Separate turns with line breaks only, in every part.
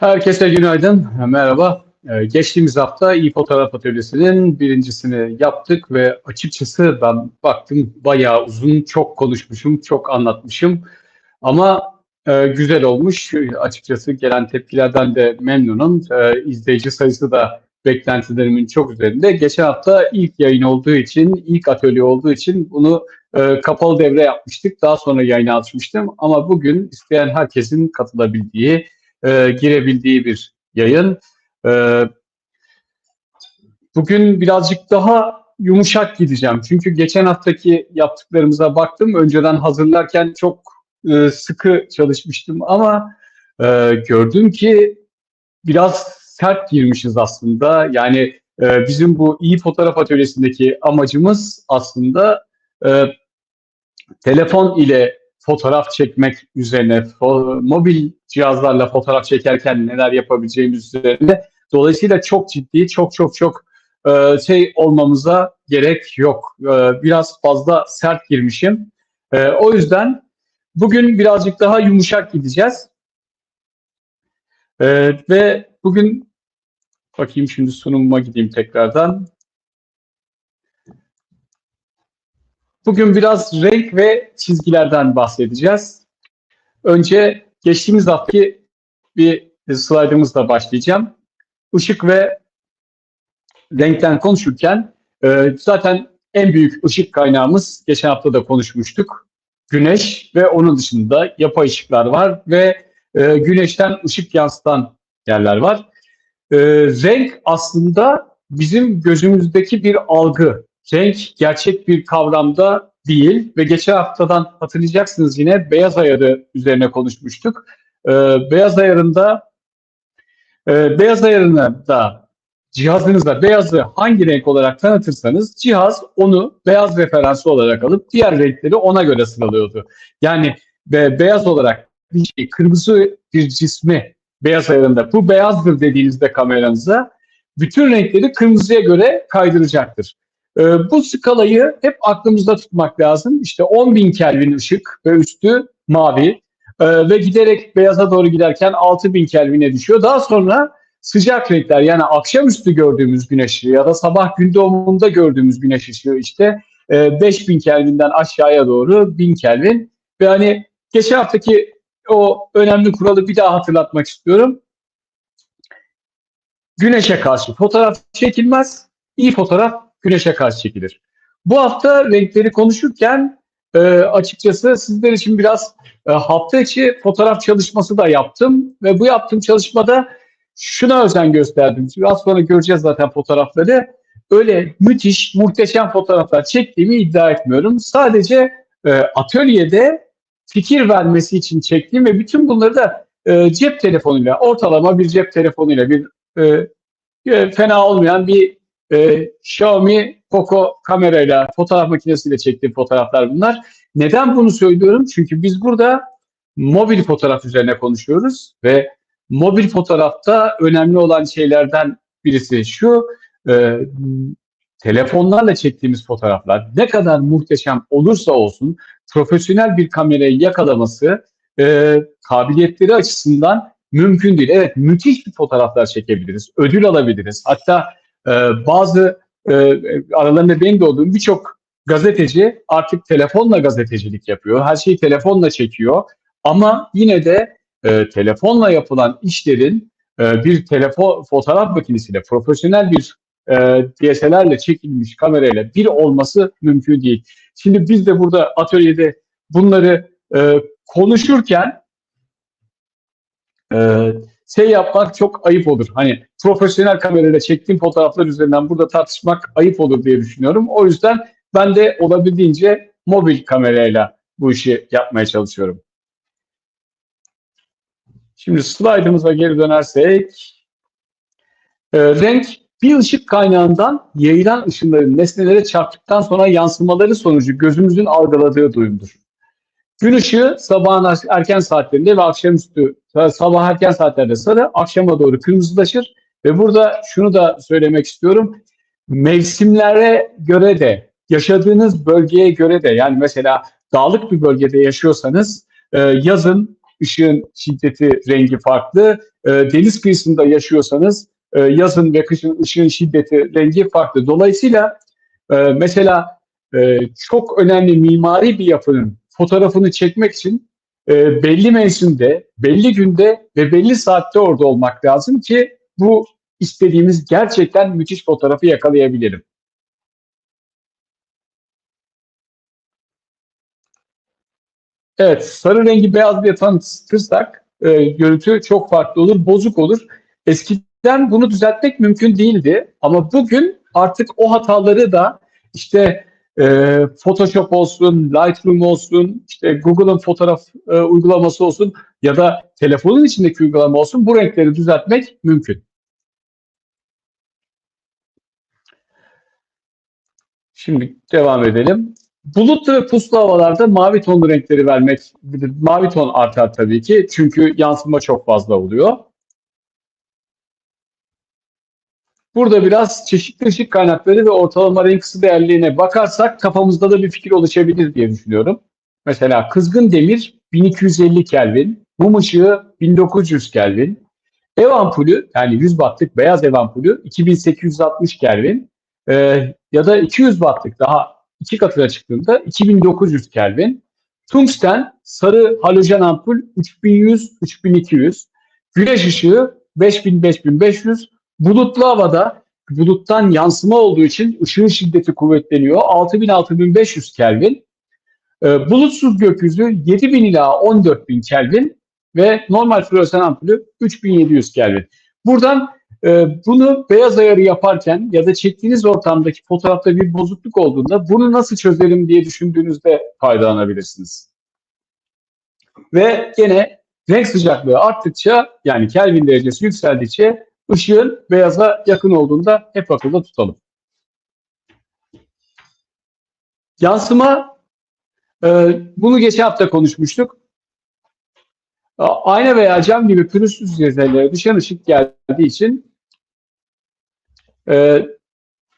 Herkese günaydın, merhaba. Ee, geçtiğimiz hafta iyi fotoğraf atölyesinin birincisini yaptık ve açıkçası ben baktım bayağı uzun, çok konuşmuşum, çok anlatmışım. Ama e, güzel olmuş. Açıkçası gelen tepkilerden de memnunum. E, izleyici sayısı da beklentilerimin çok üzerinde. Geçen hafta ilk yayın olduğu için, ilk atölye olduğu için bunu e, kapalı devre yapmıştık. Daha sonra yayına açmıştım. Ama bugün isteyen herkesin katılabildiği, e, girebildiği bir yayın. E, bugün birazcık daha yumuşak gideceğim. Çünkü geçen haftaki yaptıklarımıza baktım. Önceden hazırlarken çok e, sıkı çalışmıştım ama e, gördüm ki biraz sert girmişiz aslında. Yani e, bizim bu iyi fotoğraf atölyesindeki amacımız aslında e, telefon ile fotoğraf çekmek üzerine, fo- mobil cihazlarla fotoğraf çekerken neler yapabileceğimiz üzerine. Dolayısıyla çok ciddi, çok çok çok e, şey olmamıza gerek yok. E, biraz fazla sert girmişim. E, o yüzden bugün birazcık daha yumuşak gideceğiz. E, ve bugün bakayım şimdi sunumuma gideyim tekrardan. Bugün biraz renk ve çizgilerden bahsedeceğiz. Önce geçtiğimiz haftaki bir slaytımızla başlayacağım. Işık ve renkten konuşurken e, zaten en büyük ışık kaynağımız geçen hafta da konuşmuştuk. Güneş ve onun dışında yapay ışıklar var ve e, güneşten ışık yansıtan yerler var. E, renk aslında bizim gözümüzdeki bir algı. Renk gerçek bir kavramda değil ve geçen haftadan hatırlayacaksınız yine beyaz ayarı üzerine konuşmuştuk. E, beyaz ayarında e, beyaz ayarını da cihazınızda beyazı hangi renk olarak tanıtırsanız cihaz onu beyaz referansı olarak alıp diğer renkleri ona göre sıralıyordu. Yani be, beyaz olarak bir şey, kırmızı bir cismi beyaz ayarında bu beyazdır dediğinizde kameranıza bütün renkleri kırmızıya göre kaydıracaktır. Ee, bu skalayı hep aklımızda tutmak lazım. İşte 10.000 Kelvin ışık ve üstü mavi Ee, ve giderek beyaza doğru giderken 6.000 Kelvin'e düşüyor. Daha sonra sıcak renkler yani akşamüstü gördüğümüz güneş ya da sabah gün doğumunda gördüğümüz güneş ışığı işte e, 5000 Kelvin'den aşağıya doğru 1000 Kelvin ve hani geçen haftaki o önemli kuralı bir daha hatırlatmak istiyorum. Güneşe karşı fotoğraf çekilmez. İyi fotoğraf güneşe karşı çekilir. Bu hafta renkleri konuşurken e, açıkçası sizler için biraz e, hafta içi fotoğraf çalışması da yaptım ve bu yaptığım çalışmada şuna özen gösterdim. Biraz sonra göreceğiz zaten fotoğrafları. Öyle müthiş, muhteşem fotoğraflar çektiğimi iddia etmiyorum. Sadece e, atölyede fikir vermesi için çektiğim ve bütün bunları da e, cep telefonuyla, ortalama bir cep telefonuyla, bir e, e, fena olmayan bir e, Xiaomi Poco kamerayla, fotoğraf makinesiyle çektiğim fotoğraflar bunlar. Neden bunu söylüyorum? Çünkü biz burada mobil fotoğraf üzerine konuşuyoruz ve mobil fotoğrafta önemli olan şeylerden birisi şu, e, telefonlarla çektiğimiz fotoğraflar ne kadar muhteşem olursa olsun profesyonel bir kamerayı yakalaması e, kabiliyetleri açısından mümkün değil. Evet müthiş bir fotoğraflar çekebiliriz, ödül alabiliriz. Hatta e, bazı e, aralarında benim de olduğum birçok gazeteci artık telefonla gazetecilik yapıyor. Her şeyi telefonla çekiyor. Ama yine de e, telefonla yapılan işlerin e, bir telefon fotoğraf makinesiyle profesyonel bir e, DSLR'le çekilmiş kamerayla bir olması mümkün değil. Şimdi biz de burada atölyede bunları e, konuşurken e, şey yapmak çok ayıp olur. Hani profesyonel kamerayla çektiğim fotoğraflar üzerinden burada tartışmak ayıp olur diye düşünüyorum. O yüzden ben de olabildiğince mobil kamerayla bu işi yapmaya çalışıyorum. Şimdi slaytımıza geri dönersek e, renk bir ışık kaynağından yayılan ışınların nesnelere çarptıktan sonra yansımaları sonucu gözümüzün algıladığı duyumdur. Gün ışığı sabahın erken saatlerinde ve akşamüstü sabah erken saatlerde sarı, akşama doğru kırmızılaşır ve burada şunu da söylemek istiyorum. Mevsimlere göre de yaşadığınız bölgeye göre de yani mesela dağlık bir bölgede yaşıyorsanız yazın ışığın şiddeti, rengi farklı. e, deniz kıyısında yaşıyorsanız e, yazın ve kışın ışığın şiddeti, rengi farklı. Dolayısıyla e, mesela e, çok önemli mimari bir yapının fotoğrafını çekmek için e, belli mevsimde, belli günde ve belli saatte orada olmak lazım ki bu istediğimiz gerçekten müthiş fotoğrafı yakalayabilirim. Evet, sarı rengi beyaz diye tanıtırsak e, görüntü çok farklı olur, bozuk olur. Eskiden bunu düzeltmek mümkün değildi ama bugün artık o hataları da işte e, Photoshop olsun, Lightroom olsun, işte Google'ın fotoğraf e, uygulaması olsun ya da telefonun içindeki uygulama olsun bu renkleri düzeltmek mümkün. Şimdi devam edelim. Bulutlu ve puslu havalarda mavi tonlu renkleri vermek, mavi ton artar tabii ki çünkü yansıma çok fazla oluyor. Burada biraz çeşitli ışık kaynakları ve ortalama renk ısı değerliğine bakarsak kafamızda da bir fikir oluşabilir diye düşünüyorum. Mesela kızgın demir 1250 Kelvin, mum ışığı 1900 Kelvin, ev ampulü yani 100 wattlık beyaz ev ampulü 2860 Kelvin e, ya da 200 wattlık daha iki katına çıktığında 2900 Kelvin, tungsten sarı halojen ampul 3100-3200, güneş ışığı 5000-5500, Bulutlu havada buluttan yansıma olduğu için ışığın şiddeti kuvvetleniyor. 6000-6500 Kelvin. E, bulutsuz gökyüzü 7000 ila 14000 Kelvin ve normal floresan ampulü 3700 Kelvin. Buradan e, bunu beyaz ayarı yaparken ya da çektiğiniz ortamdaki fotoğrafta bir bozukluk olduğunda bunu nasıl çözerim diye düşündüğünüzde faydalanabilirsiniz. Ve gene renk sıcaklığı arttıkça yani Kelvin derecesi yükseldikçe ışığın beyaza yakın olduğunda hep akılda tutalım. Yansıma, e, bunu geçen hafta konuşmuştuk. Ayna veya cam gibi pürüzsüz yüzeylere düşen ışık geldiği için e,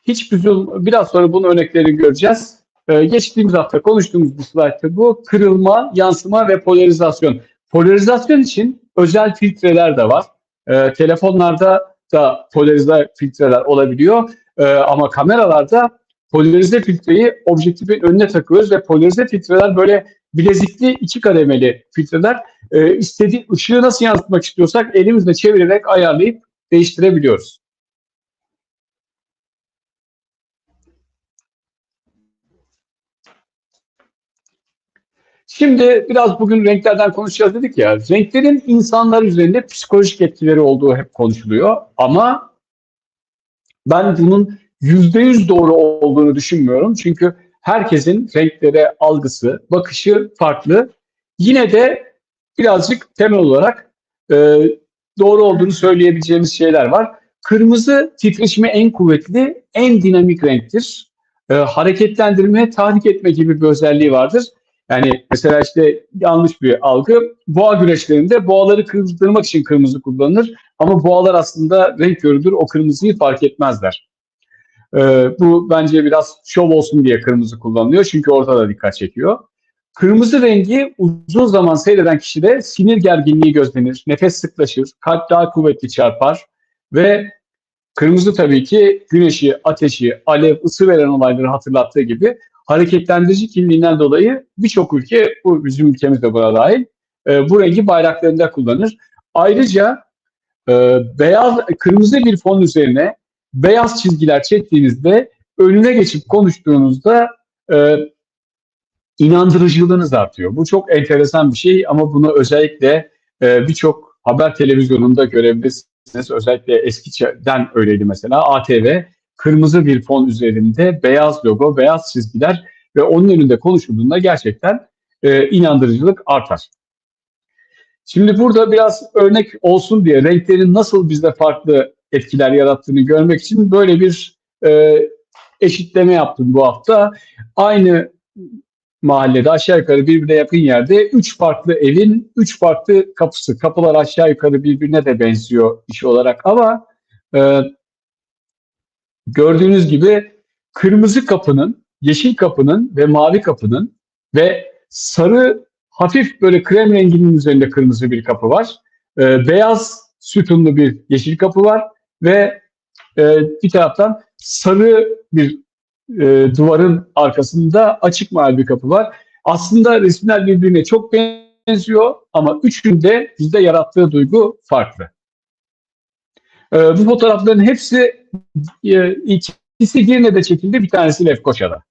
hiç büzül, biraz sonra bunun örneklerini göreceğiz. E, geçtiğimiz hafta konuştuğumuz bu slaytta bu kırılma, yansıma ve polarizasyon. Polarizasyon için özel filtreler de var. E, telefonlarda da polarize filtreler olabiliyor. E, ama kameralarda polarize filtreyi objektifin önüne takıyoruz ve polarize filtreler böyle bilezikli iki kademeli filtreler. E, istediği ışığı nasıl yansıtmak istiyorsak elimizle çevirerek ayarlayıp değiştirebiliyoruz. Şimdi biraz bugün renklerden konuşacağız dedik ya. Renklerin insanlar üzerinde psikolojik etkileri olduğu hep konuşuluyor. Ama ben bunun yüzde yüz doğru olduğunu düşünmüyorum. Çünkü herkesin renklere algısı, bakışı farklı. Yine de birazcık temel olarak e, doğru olduğunu söyleyebileceğimiz şeyler var. Kırmızı titreşimi en kuvvetli, en dinamik renktir. E, hareketlendirme, tahrik etme gibi bir özelliği vardır. Yani mesela işte yanlış bir algı. Boğa güreşlerinde boğaları kızdırmak için kırmızı kullanılır. Ama boğalar aslında renk körüdür. O kırmızıyı fark etmezler. Ee, bu bence biraz şov olsun diye kırmızı kullanılıyor. Çünkü ortada dikkat çekiyor. Kırmızı rengi uzun zaman seyreden kişide sinir gerginliği gözlenir. Nefes sıklaşır. Kalp daha kuvvetli çarpar. Ve kırmızı tabii ki güneşi, ateşi, alev, ısı veren olayları hatırlattığı gibi hareketlendirici kimliğinden dolayı birçok ülke, bu bizim ülkemiz de buna dahil, e, bu rengi bayraklarında kullanır. Ayrıca e, beyaz, kırmızı bir fon üzerine beyaz çizgiler çektiğinizde önüne geçip konuştuğunuzda e, inandırıcılığınız artıyor. Bu çok enteresan bir şey ama bunu özellikle e, birçok haber televizyonunda görebilirsiniz. Özellikle eskiden öyleydi mesela ATV kırmızı bir fon üzerinde beyaz logo, beyaz çizgiler ve onun önünde konuşulduğunda gerçekten e, inandırıcılık artar. Şimdi burada biraz örnek olsun diye renklerin nasıl bizde farklı etkiler yarattığını görmek için böyle bir e, eşitleme yaptım bu hafta. Aynı mahallede aşağı yukarı birbirine yakın yerde üç farklı evin üç farklı kapısı. Kapılar aşağı yukarı birbirine de benziyor iş olarak ama e, gördüğünüz gibi kırmızı kapının, yeşil kapının ve mavi kapının ve sarı hafif böyle krem renginin üzerinde kırmızı bir kapı var. Ee, beyaz sütunlu bir yeşil kapı var ve e, bir taraftan sarı bir e, duvarın arkasında açık mavi bir kapı var. Aslında resimler birbirine çok benziyor ama üçünde bizde yarattığı duygu farklı. E, bu fotoğrafların hepsi e, ikisi Girne'de çekildi, bir tanesi Lefkoşa'da.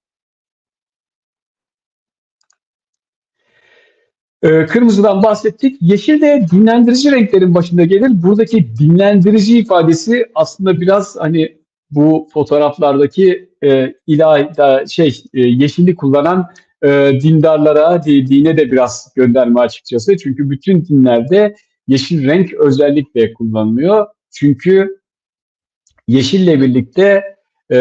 E, kırmızıdan bahsettik. Yeşil de dinlendirici renklerin başında gelir. Buradaki dinlendirici ifadesi aslında biraz hani bu fotoğraflardaki e, ilahi da, şey e, yeşili kullanan e, dindarlara, dine de biraz gönderme açıkçası. Çünkü bütün dinlerde yeşil renk özellikle kullanılıyor. Çünkü yeşille birlikte e,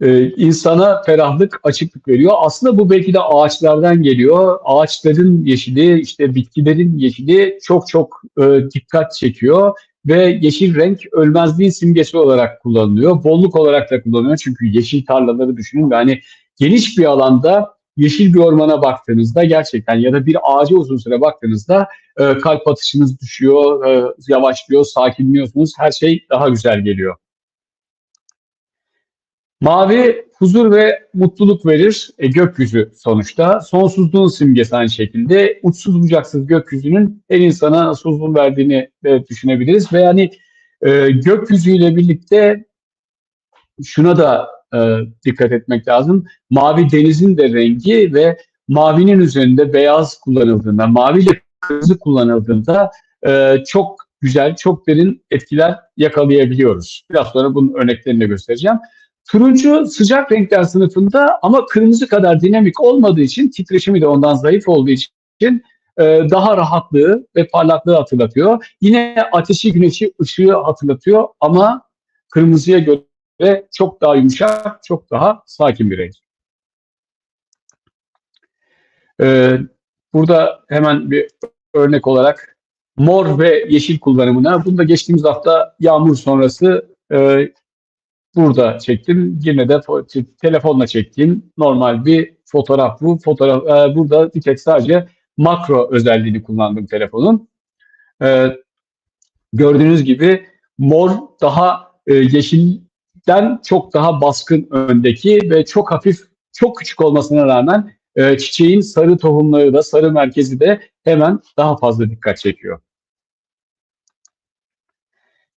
e, insana ferahlık, açıklık veriyor. Aslında bu belki de ağaçlardan geliyor. Ağaçların yeşili, işte bitkilerin yeşili çok çok e, dikkat çekiyor ve yeşil renk ölmezliğin simgesi olarak kullanılıyor. Bolluk olarak da kullanılıyor. Çünkü yeşil tarlaları düşünün ve hani geniş bir alanda yeşil bir ormana baktığınızda gerçekten ya da bir ağaca uzun süre baktığınızda e, kalp atışınız düşüyor, e, yavaşlıyor, sakinliyorsunuz. Her şey daha güzel geliyor. Mavi huzur ve mutluluk verir. E, gökyüzü sonuçta. Sonsuzluğun simgesi aynı şekilde. Uçsuz bucaksız gökyüzünün her insana huzur verdiğini de düşünebiliriz. Ve yani e, gökyüzüyle birlikte şuna da e, dikkat etmek lazım. Mavi denizin de rengi ve mavinin üzerinde beyaz kullanıldığında, mavi ile kırmızı kullanıldığında e, çok güzel, çok derin etkiler yakalayabiliyoruz. Biraz sonra bunun örneklerini de göstereceğim. Turuncu sıcak renkler sınıfında ama kırmızı kadar dinamik olmadığı için titreşimi de ondan zayıf olduğu için e, daha rahatlığı ve parlaklığı hatırlatıyor. Yine ateşi, güneşi, ışığı hatırlatıyor ama kırmızıya göre çok daha yumuşak, çok daha sakin bir renk. E, burada hemen bir örnek olarak mor ve yeşil kullanımına, bunu da geçtiğimiz hafta yağmur sonrası e, burada çektim. Yine de telefonla çektiğim normal bir fotoğraf bu. Fotoğraf e, burada bir tek sadece makro özelliğini kullandım telefonun. E, gördüğünüz gibi mor daha e, yeşilden çok daha baskın öndeki ve çok hafif, çok küçük olmasına rağmen e, çiçeğin sarı tohumları da sarı merkezi de hemen daha fazla dikkat çekiyor.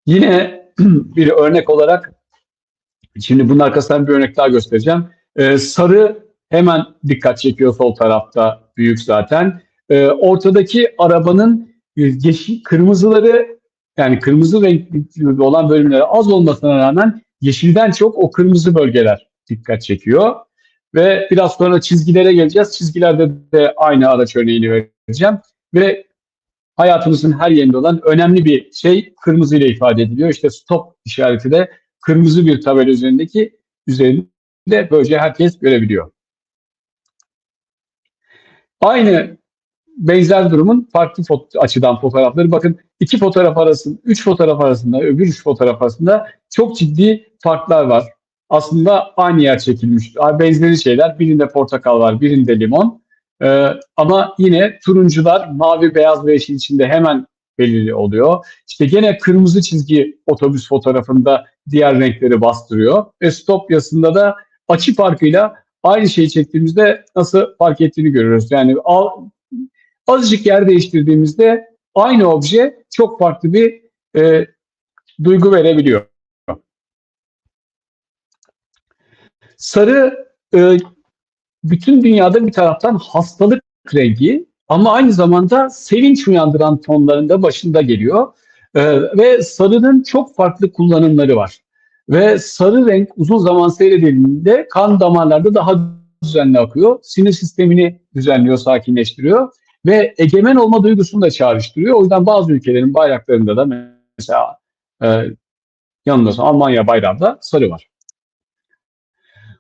Yine bir örnek olarak Şimdi bunun arkasından bir örnek daha göstereceğim. Ee, sarı hemen dikkat çekiyor sol tarafta büyük zaten. Ee, ortadaki arabanın yeşil, kırmızıları yani kırmızı renkli olan bölümleri az olmasına rağmen yeşilden çok o kırmızı bölgeler dikkat çekiyor. Ve biraz sonra çizgilere geleceğiz. Çizgilerde de aynı araç örneğini vereceğim. Ve hayatımızın her yerinde olan önemli bir şey kırmızı ile ifade ediliyor. İşte stop işareti de kırmızı bir tabela üzerindeki üzerinde böylece herkes görebiliyor. Aynı benzer durumun farklı foto açıdan fotoğrafları. Bakın iki fotoğraf arasında, üç fotoğraf arasında, öbür üç fotoğraf arasında çok ciddi farklar var. Aslında aynı yer çekilmiş. Benzeri şeyler. Birinde portakal var, birinde limon. Ee, ama yine turuncular mavi, beyaz ve yeşil içinde hemen belirli oluyor. İşte gene kırmızı çizgi otobüs fotoğrafında diğer renkleri bastırıyor. Ve stop yazısında da açı farkıyla aynı şeyi çektiğimizde nasıl fark ettiğini görüyoruz. Yani azıcık yer değiştirdiğimizde aynı obje çok farklı bir e, duygu verebiliyor. Sarı e, bütün dünyada bir taraftan hastalık rengi ama aynı zamanda sevinç uyandıran tonlarında başında geliyor. Ee, ve sarının çok farklı kullanımları var. Ve sarı renk uzun zaman seyredildiğinde kan damarlarda daha düzenli akıyor. Sinir sistemini düzenliyor, sakinleştiriyor ve egemen olma duygusunu da çağrıştırıyor. O yüzden bazı ülkelerin bayraklarında da mesela e, yanılmıyorsam Almanya bayrağında sarı var.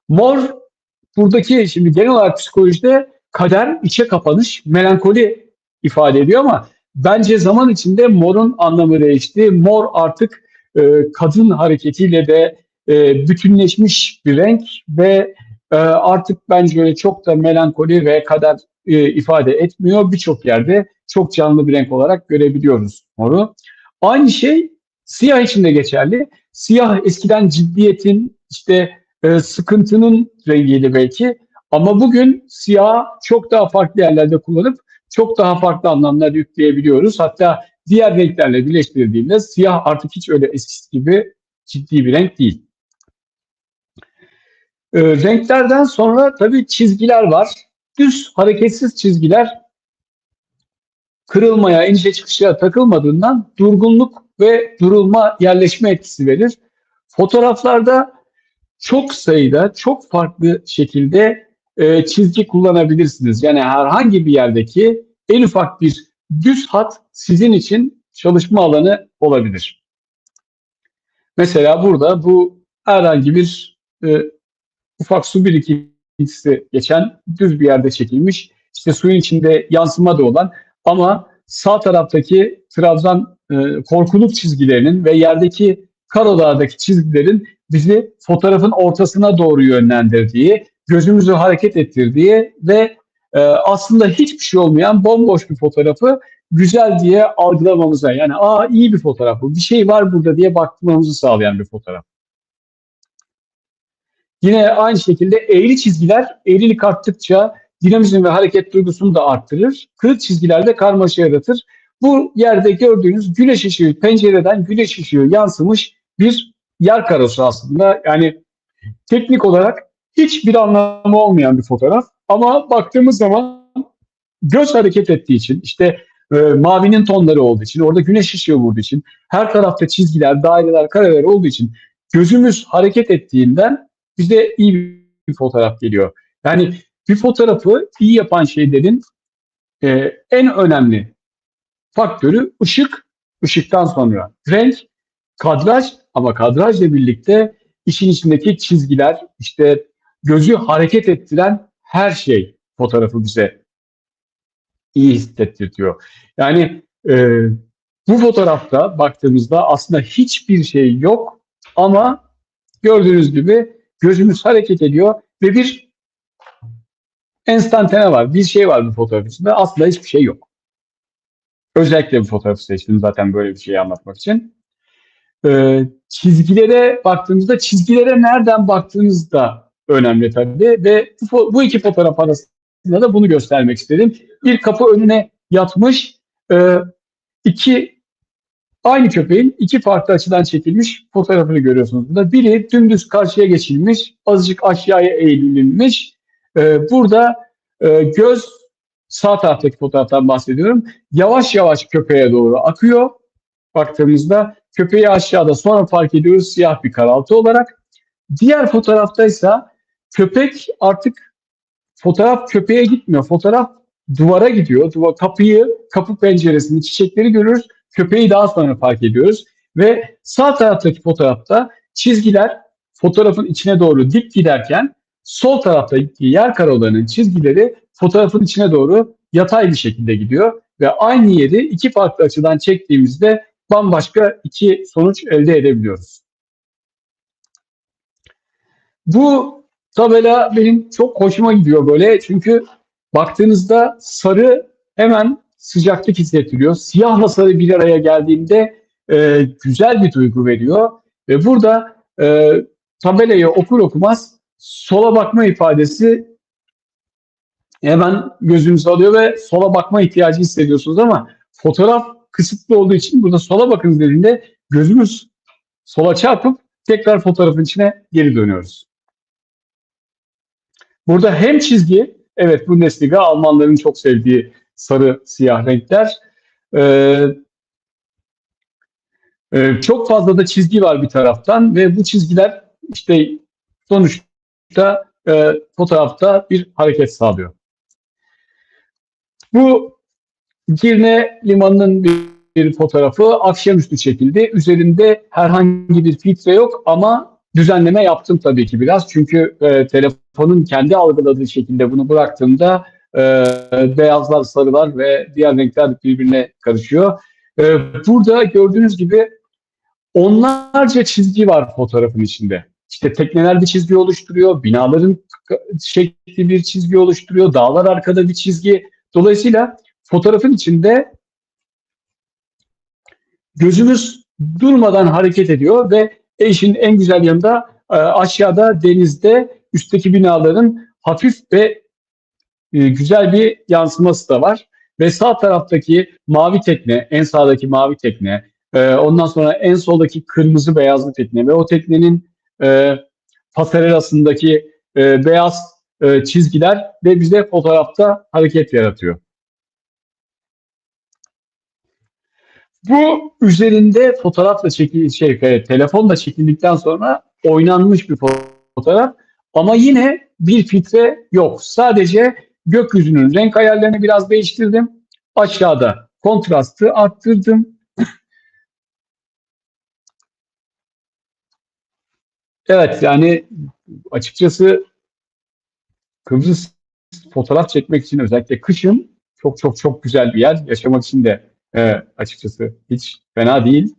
Mor buradaki şimdi genel olarak psikolojide kader, içe kapanış, melankoli ifade ediyor ama bence zaman içinde morun anlamı değişti. Mor artık e, kadın hareketiyle de e, bütünleşmiş bir renk ve e, artık bence öyle çok da melankoli ve kader e, ifade etmiyor. Birçok yerde çok canlı bir renk olarak görebiliyoruz moru. Aynı şey siyah için de geçerli. Siyah eskiden ciddiyetin, işte e, sıkıntının rengiydi belki. Ama bugün siyah çok daha farklı yerlerde kullanıp çok daha farklı anlamlar yükleyebiliyoruz. Hatta diğer renklerle birleştirildiğinde siyah artık hiç öyle eskisi gibi ciddi bir renk değil. E, renklerden sonra tabii çizgiler var. Düz hareketsiz çizgiler kırılmaya, inişe çıkışa takılmadığından durgunluk ve durulma yerleşme etkisi verir. Fotoğraflarda çok sayıda, çok farklı şekilde e, çizgi kullanabilirsiniz. Yani herhangi bir yerdeki en ufak bir düz hat sizin için çalışma alanı olabilir. Mesela burada bu herhangi bir e, ufak su birikintisi geçen düz bir yerde çekilmiş. İşte suyun içinde yansıma da olan ama sağ taraftaki trabzan e, korkuluk çizgilerinin ve yerdeki karolardaki çizgilerin bizi fotoğrafın ortasına doğru yönlendirdiği, gözümüzü hareket ettirdiği ve e, aslında hiçbir şey olmayan bomboş bir fotoğrafı güzel diye algılamamıza yani aa iyi bir fotoğraf bu bir şey var burada diye bakmamızı sağlayan bir fotoğraf. Yine aynı şekilde eğri çizgiler eğrilik arttıkça dinamizm ve hareket duygusunu da arttırır. Kırık çizgiler de karmaşa yaratır. Bu yerde gördüğünüz güneş ışığı, pencereden güneş ışığı yansımış bir yer karosu aslında. Yani teknik olarak hiçbir anlamı olmayan bir fotoğraf. Ama baktığımız zaman göz hareket ettiği için, işte e, mavinin tonları olduğu için, orada güneş ışığı vurduğu için, her tarafta çizgiler, daireler, kareler olduğu için gözümüz hareket ettiğinden bize iyi bir fotoğraf geliyor. Yani bir fotoğrafı iyi yapan şeylerin e, en önemli faktörü ışık, ışıktan sonra renk, kadraj ama kadrajla birlikte işin içindeki çizgiler, işte gözü hareket ettiren her şey fotoğrafı bize iyi hissettiriyor. Yani e, bu fotoğrafta baktığımızda aslında hiçbir şey yok ama gördüğünüz gibi gözümüz hareket ediyor ve bir enstantane var. Bir şey var bu fotoğraf. Aslında hiçbir şey yok. Özellikle bu fotoğrafı seçtim zaten böyle bir şeyi anlatmak için. Ee, çizgilere baktığınızda çizgilere nereden baktığınızda önemli tabii ve bu, bu iki fotoğraf arasında da bunu göstermek istedim. Bir kapı önüne yatmış e, iki aynı köpeğin iki farklı açıdan çekilmiş fotoğrafını görüyorsunuz burada. Biri dümdüz karşıya geçilmiş, azıcık aşağıya eğilmiş. E, burada e, göz sağ taraftaki fotoğraftan bahsediyorum. Yavaş yavaş köpeğe doğru akıyor. Baktığımızda köpeği aşağıda sonra fark ediyoruz siyah bir karaltı olarak. Diğer fotoğrafta ise köpek artık fotoğraf köpeğe gitmiyor. Fotoğraf duvara gidiyor. Duvar, kapıyı, kapı penceresini, çiçekleri görürüz. Köpeği daha sonra fark ediyoruz. Ve sağ taraftaki fotoğrafta çizgiler fotoğrafın içine doğru dik giderken sol taraftaki yer karolarının çizgileri fotoğrafın içine doğru yatay bir şekilde gidiyor. Ve aynı yeri iki farklı açıdan çektiğimizde bambaşka iki sonuç elde edebiliyoruz. Bu tabela benim çok hoşuma gidiyor böyle. Çünkü baktığınızda sarı hemen sıcaklık hissettiriyor. Siyahla sarı bir araya geldiğinde e, güzel bir duygu veriyor. Ve burada e, tabelayı okur okumaz sola bakma ifadesi hemen gözünüzü alıyor ve sola bakma ihtiyacı hissediyorsunuz ama fotoğraf kısıtlı olduğu için burada sola bakın dediğinde gözümüz sola çarpıp tekrar fotoğrafın içine geri dönüyoruz. Burada hem çizgi, evet Bundesliga Almanların çok sevdiği sarı siyah renkler. Ee, e, çok fazla da çizgi var bir taraftan ve bu çizgiler işte sonuçta e, fotoğrafta bir hareket sağlıyor. Bu Girne Limanı'nın bir, bir fotoğrafı akşamüstü çekildi. Üzerinde herhangi bir filtre yok ama düzenleme yaptım tabii ki biraz. Çünkü e, telefonun kendi algıladığı şekilde bunu bıraktığımda e, beyazlar, sarılar ve diğer renkler birbirine karışıyor. E, burada gördüğünüz gibi onlarca çizgi var fotoğrafın içinde. işte tekneler bir çizgi oluşturuyor, binaların şekli bir çizgi oluşturuyor, dağlar arkada bir çizgi. Dolayısıyla fotoğrafın içinde gözümüz durmadan hareket ediyor ve işin en güzel yanında e, aşağıda denizde üstteki binaların hafif ve e, güzel bir yansıması da var. Ve sağ taraftaki mavi tekne, en sağdaki mavi tekne, e, ondan sonra en soldaki kırmızı beyazlı tekne ve o teknenin e, pasarelasındaki e, beyaz e, çizgiler ve bize fotoğrafta hareket yaratıyor. Bu üzerinde fotoğrafla çekil şey e, telefonla çekildikten sonra oynanmış bir fotoğraf ama yine bir filtre yok. Sadece gökyüzünün renk ayarlarını biraz değiştirdim. Aşağıda kontrastı arttırdım. Evet yani açıkçası Kıbrıs fotoğraf çekmek için özellikle kışın çok çok çok güzel bir yer. Yaşamak için de e, açıkçası hiç fena değil.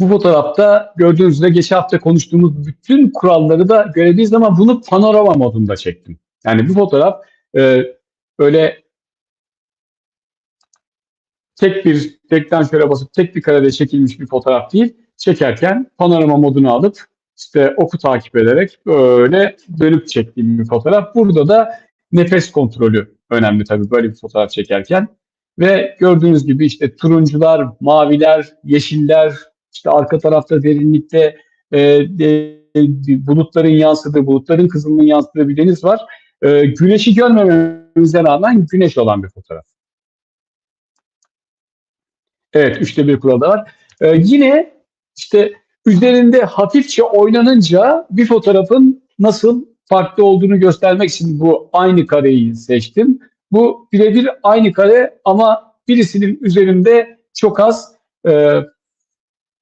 Bu fotoğrafta gördüğünüz üzere geçen hafta konuştuğumuz bütün kuralları da görebiliriz ama bunu panorama modunda çektim. Yani bu fotoğraf e, böyle tek bir tekten şöyle basıp tek bir karede çekilmiş bir fotoğraf değil. Çekerken panorama modunu alıp işte oku takip ederek böyle dönüp çektiğim bir fotoğraf. Burada da nefes kontrolü önemli tabii böyle bir fotoğraf çekerken. Ve gördüğünüz gibi işte turuncular, maviler, yeşiller, işte arka tarafta derinlikte e, de, bulutların yansıdığı, bulutların kızılının yansıdığı bir deniz var. E, güneşi görmememize rağmen güneş olan bir fotoğraf. Evet, üçte bir kuralı var. E, yine işte üzerinde hafifçe oynanınca bir fotoğrafın nasıl farklı olduğunu göstermek için bu aynı kareyi seçtim. Bu birebir aynı kare ama birisinin üzerinde çok az e,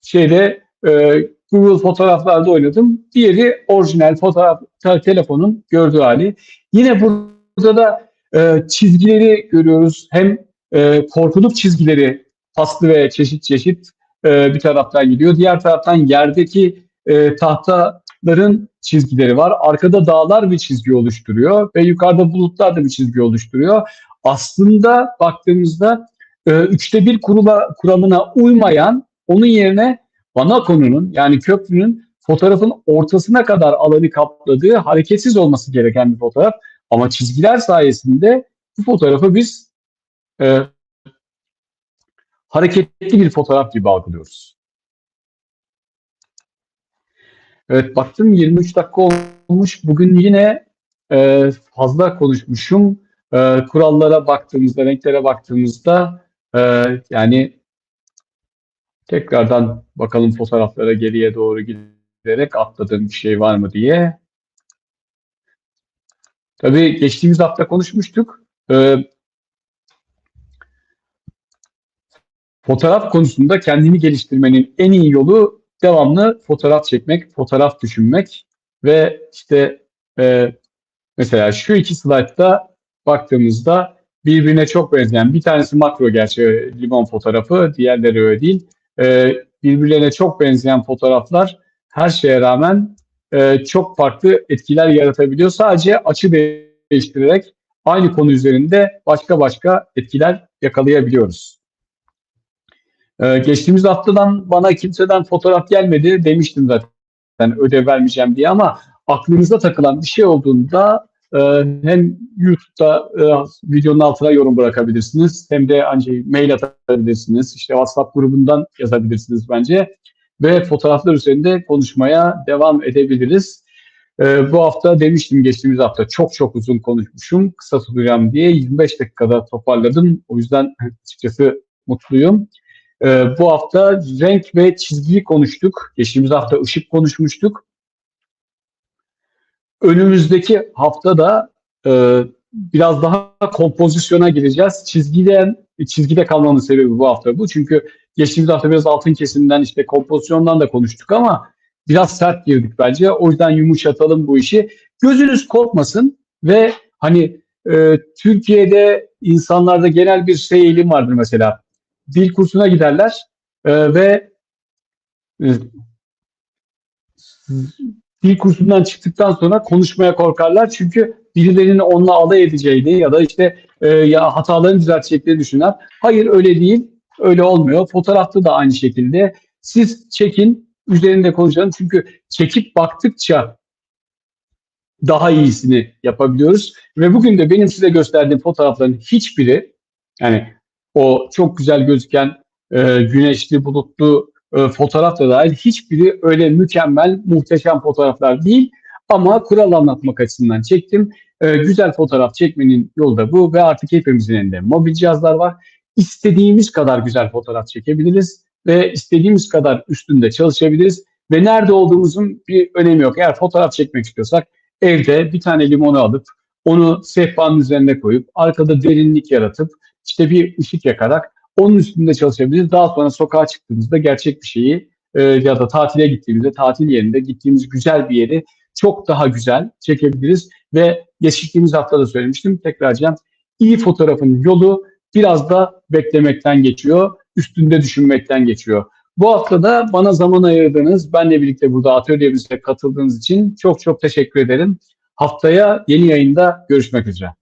şeyde e, Google fotoğraflarda oynadım. Diğeri orijinal fotoğraf telefonun gördüğü hali. Yine burada da e, çizgileri görüyoruz. Hem e, korkuluk çizgileri paslı ve çeşit çeşit e, bir taraftan gidiyor. Diğer taraftan yerdeki e, tahtaların çizgileri var. Arkada dağlar bir çizgi oluşturuyor ve yukarıda bulutlar da bir çizgi oluşturuyor. Aslında baktığımızda e, üçte bir kurula, kuramına uymayan onun yerine ana konunun yani köprünün fotoğrafın ortasına kadar alanı kapladığı hareketsiz olması gereken bir fotoğraf. Ama çizgiler sayesinde bu fotoğrafı biz e, hareketli bir fotoğraf gibi algılıyoruz. Evet baktım 23 dakika olmuş. Bugün yine e, fazla konuşmuşum. E, kurallara baktığımızda, renklere baktığımızda e, yani tekrardan bakalım fotoğraflara geriye doğru giderek atladığım bir şey var mı diye. Tabii geçtiğimiz hafta konuşmuştuk. E, fotoğraf konusunda kendini geliştirmenin en iyi yolu devamlı fotoğraf çekmek, fotoğraf düşünmek ve işte e, mesela şu iki slaytta baktığımızda birbirine çok benzeyen bir tanesi makro gerçi limon fotoğrafı, diğerleri öyle değil. E, birbirlerine çok benzeyen fotoğraflar her şeye rağmen e, çok farklı etkiler yaratabiliyor. Sadece açı değiştirerek aynı konu üzerinde başka başka etkiler yakalayabiliyoruz. Ee, geçtiğimiz haftadan bana kimseden fotoğraf gelmedi demiştim zaten ödev vermeyeceğim diye ama aklınıza takılan bir şey olduğunda e, hem YouTube'da e, videonun altına yorum bırakabilirsiniz hem de ancak mail atabilirsiniz. İşte WhatsApp grubundan yazabilirsiniz bence ve fotoğraflar üzerinde konuşmaya devam edebiliriz. E, bu hafta demiştim geçtiğimiz hafta çok çok uzun konuşmuşum. Kısa tutacağım diye 25 dakikada toparladım. O yüzden açıkçası mutluyum. Ee, bu hafta renk ve çizgiyi konuştuk. Geçtiğimiz hafta ışık konuşmuştuk. Önümüzdeki hafta da e, biraz daha kompozisyona gireceğiz. Çizgiden çizgide kalmanın sebebi bu hafta bu. Çünkü geçtiğimiz hafta biraz altın kesiminden işte kompozisyondan da konuştuk ama biraz sert girdik bence. O yüzden yumuşatalım bu işi. Gözünüz korkmasın ve hani e, Türkiye'de insanlarda genel bir şey eğilim vardır mesela dil kursuna giderler e, ve e, dil kursundan çıktıktan sonra konuşmaya korkarlar. Çünkü birilerinin onunla alay edeceğini ya da işte e, ya hatalarını düzelteceklerini düşünürler. Hayır öyle değil. Öyle olmuyor. Fotoğrafta da aynı şekilde. Siz çekin, üzerinde konuşalım. Çünkü çekip baktıkça daha iyisini yapabiliyoruz. Ve bugün de benim size gösterdiğim fotoğrafların hiçbiri yani o çok güzel gözüken e, güneşli, bulutlu e, fotoğraf da dahil hiçbiri öyle mükemmel, muhteşem fotoğraflar değil. Ama kural anlatmak açısından çektim. E, güzel fotoğraf çekmenin yolu da bu ve artık hepimizin elinde mobil cihazlar var. İstediğimiz kadar güzel fotoğraf çekebiliriz ve istediğimiz kadar üstünde çalışabiliriz ve nerede olduğumuzun bir önemi yok. Eğer fotoğraf çekmek istiyorsak evde bir tane limonu alıp onu sehpanın üzerine koyup arkada derinlik yaratıp işte bir ışık yakarak onun üstünde çalışabiliriz. Daha sonra sokağa çıktığımızda gerçek bir şeyi e, ya da tatile gittiğimizde tatil yerinde gittiğimiz güzel bir yeri çok daha güzel çekebiliriz ve geçtiğimiz hafta da söylemiştim tekrarca iyi fotoğrafın yolu biraz da beklemekten geçiyor, üstünde düşünmekten geçiyor. Bu hafta da bana zaman ayırdığınız, benle birlikte burada atölyemize katıldığınız için çok çok teşekkür ederim. Haftaya yeni yayında görüşmek üzere.